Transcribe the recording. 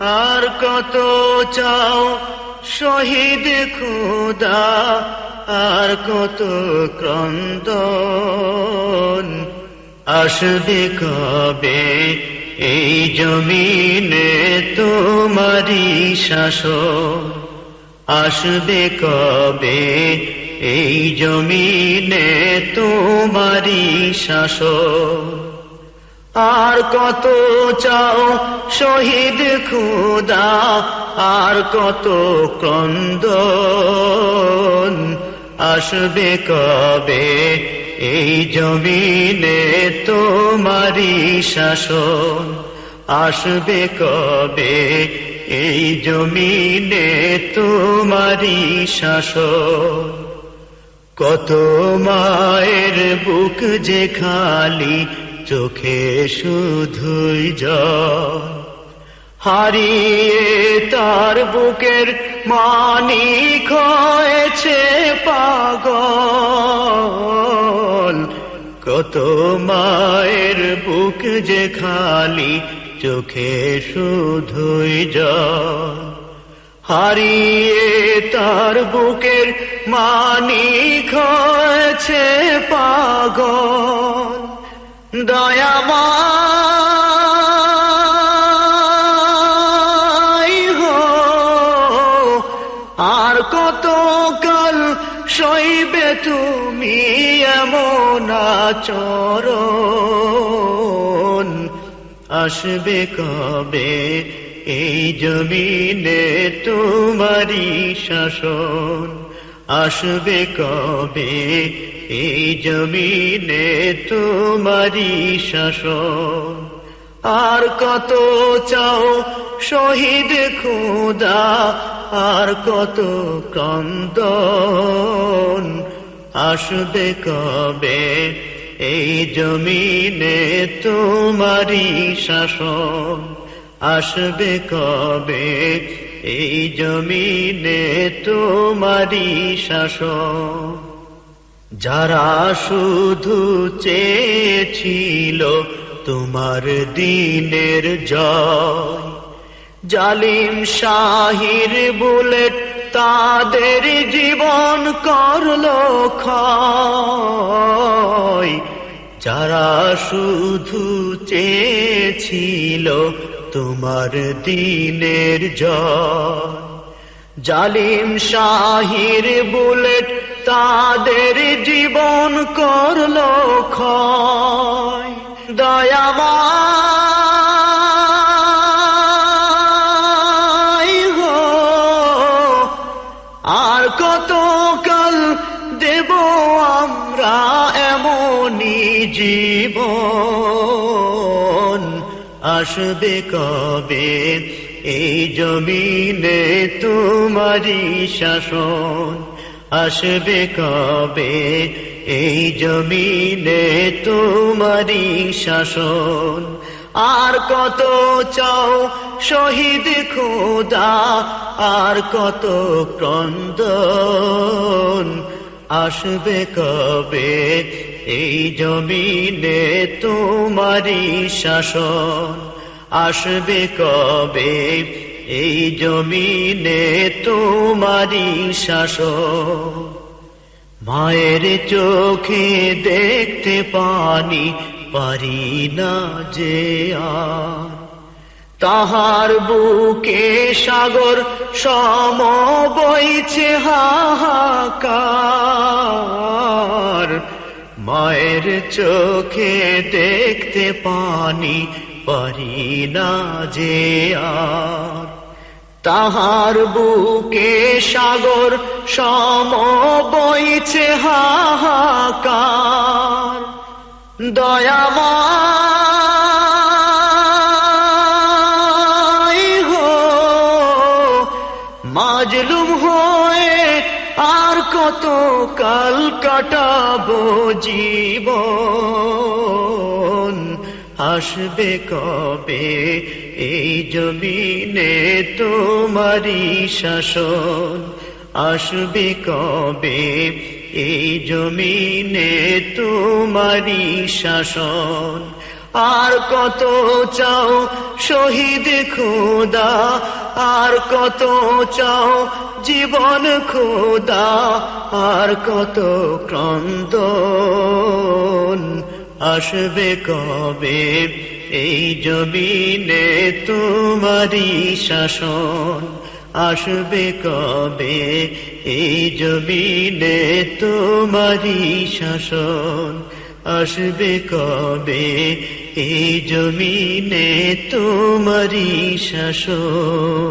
আর কত চাও শহীদ খুদা, আর কত ক্রন্দন আসবে কবে? এই জমিনে তোমারি শাসন আসবে কবে? এই জমিনে তোমারি শাসন আর কত চাও শহীদ খুদা, আর কত ক্রন্দন আসবে কবে? এই জমিনে তোমারি শাসন আসবে কবে? এই জমিনে তোমারি শাসন। কত মায়ের বুক যে খালি চোখে শুধুই জল। হারিয়ে তার বুকের মানিক হয়েছে পাগল। কত মায়ের বুক যে খালি, চোখে শুধুই জল। হারিয়ে তার বুকের হয়েছে পাগল দয়াময় হো, আর কত কাল সইবে তুমি এমন আচরণ? আসবে কবে এই জমিনে তোমারি শাসন? আসবে কবে এই জমিনে তোমারি শাসন। আর কত চাও শহীদ খুদা, আর কত ক্রন্দন। আসবে কবে এই জমিনে তোমারি শাসন? আসবে কবে এই জমিনে তোমারি শাসন? যারা শুধু চেয়েছিল তোমার দিনের জয়। জালিম শাহির বুলেট তাদের জীবন করল যারা শুধু চেয়েছিল তোমার দিনের জয়। জালিম শাহির বুলেট তাদের জীবন করল ক্ষয়। হো। আর কত কাল দেব আমরা এমনই জীবন? আসবে কবে? এই জমিনে তোমারি শাসন। আসবে কবে? এই জমিনে তোমারি শাসন। আর কত চাও শহীদ খোদা, আর কত ক্রন্দন। আসবে কবে? এই জমিনে তোমারি শাসন। আসবে কবে? এই জমিনে তোমারি শাসন মায়ের চোখে দেখতে পানি, পারি না যে তাহার বুকে সাগর সম বইছে হাহাকার। মায়ের চোখে দেখতে পানি, পারি না যে আর। তাহার বুকে সাগর সম বইছে হাহাকার। দয়াময় হো, মাজলুম হয়ে আর কত কাল কাটাবো জীবন। আসবে কবে? এই জমিনে তোমারি শাসন আসবে কবে? এই জমিনে তোমারি শাসন আর কত চাও শহীদ খোদা? আর কত চাও জীবন খোদা? আর কত ক্রন্দন আসবে কবে? এই জমিনে তোমারি শাসন আসবে কবে? এই জমিনে তোমারি শাসন আসবে কবে? এই জমিনে তোমারি শাসন